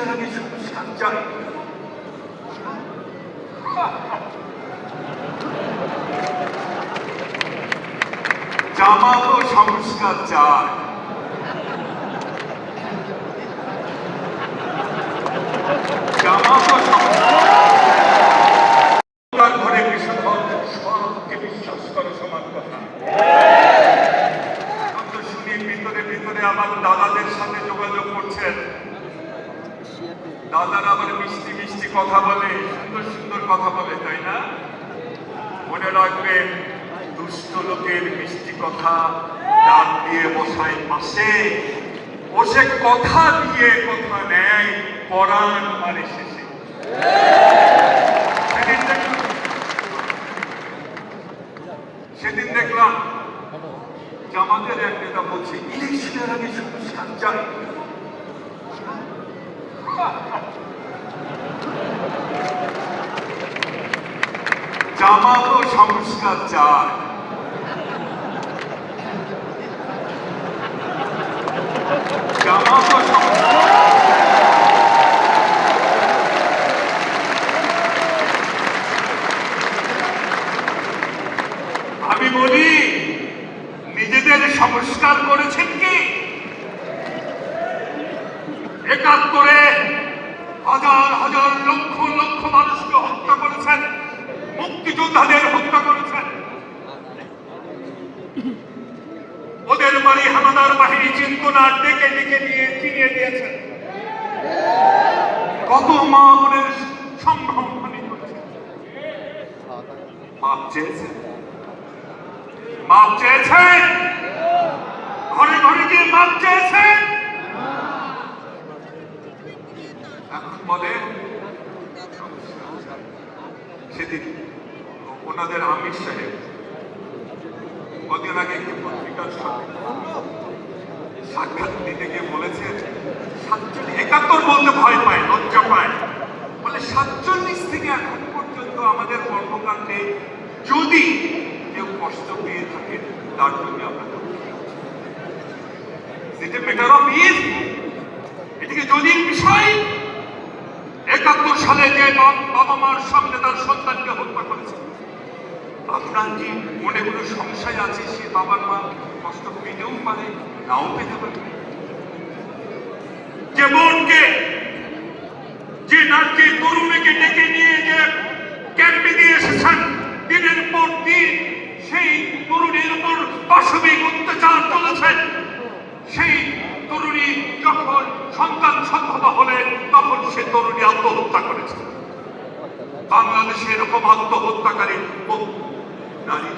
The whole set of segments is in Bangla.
সংস্কার চাই। জামাতও সংস্কার চায় ঘরে বিষধর সবকে বিশ্বাস করো, সমান কথা। আমি শুনি ভিতরে ভিতরে আমার দাদাদের দাদারা আবার মিষ্টি মিষ্টি কথা বলে, সুন্দর সুন্দর কথা বলে, তাই না? মনে রাখবেন দুষ্ট লোকের মিষ্টি কথা ডাক দিয়ে বসায় পাশে। বসে কথা দিয়ে কথা নেয়, পরাণ মারে শেষে। সেদিন দেখলাম জামাতের এক নেতা বলছে ইলেকশনের আগে চাই জামাতও সংস্কার চায় আমি বলি নিজেদের সংস্কার করেছেন কি? একাত্তরে হাজার হাজার লক্ষ লক্ষ মানুষকে হত্যা করেছেন। মুক্তিযোদ্ধাদের হত্যা করেছেন। ওদের বাড়ি হানাদার বাহিনী চিন্তনা ডেকে ডেকে নিয়ে, চিনিয়ে দিয়েছেন। কত মা বোনের করেছেন। মাপ চেয়েছেন? মাপ চেয়েছেন? ঘরে ঘরে গিয়ে মাপ চেয়েছেন এখন বলে সেদিন ওনাদের আমির সাহেব। কদিন আগে একটি পত্রিকার সাক্ষাৎ দিতে গিয়ে বলেছেন, সাতচল্লিশ, একাত্তর বলতে ভয় পায়, লজ্জা পায়। বলে, সাতচল্লিশ থেকে এখন পর্যন্ত আমাদের কর্মকাণ্ডে যদি কেউ কষ্ট পেয়ে থাকে, তার জন্য আমরা এটা মেটার অফ ইজ এটিকে যদি বিষয় একাত্তর সালে যে বাবা মার সামনে তার সন্তানকে হত্যা করেছে। আপনার কি মনে কোনো সংশয় আছে সে বাবার মা কষ্ট পেতেও পারে, নাও পেতে পারে? যে বোনকে, যে নারকে তরুণীকে ডেকে নিয়ে যে ক্যাম্পে দিয়ে এসেছেন দিনের পর দিন সেই তরুণীর উপর পাশবিক অত্যাচার চলেছে সেই তরুণী যখন সন্তান সম্ভবা হলেন তখন সে তরুণী আত্মহত্যা করেছে। বাংলাদেশে এরকম আত্মহত্যাকারী নারী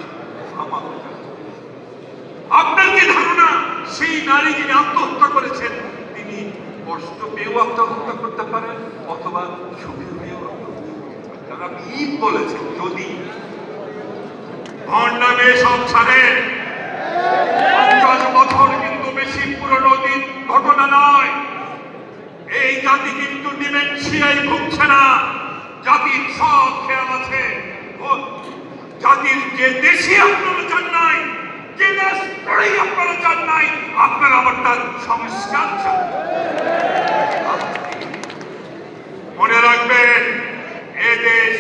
আপনার কি ধারণা, সেই নারী যিনি আত্মহত্যা করেছেন, তিনি কষ্ট পেয়েও আত্মহত্যা করতে পারেন অথবা সুখে হয়েও আপনি ঈদ বলেছেন যদি ভণ্ডামে সব ছাড়েন পঞ্চাশ বছর কিন্তু বেশি পুরনো দিন ঘটনা নয়। জাতি কিন্তু ডিমেনশিয়াই ভুগছে না। জাতির সব খেয়াল আছে। জাতির যে দেশে আপনারা যান নাই, যে দেশ করেই আপনারা যান নাই, আপনারা আবার তার সংস্কার চান। মনে রাখবেন, এ দেশ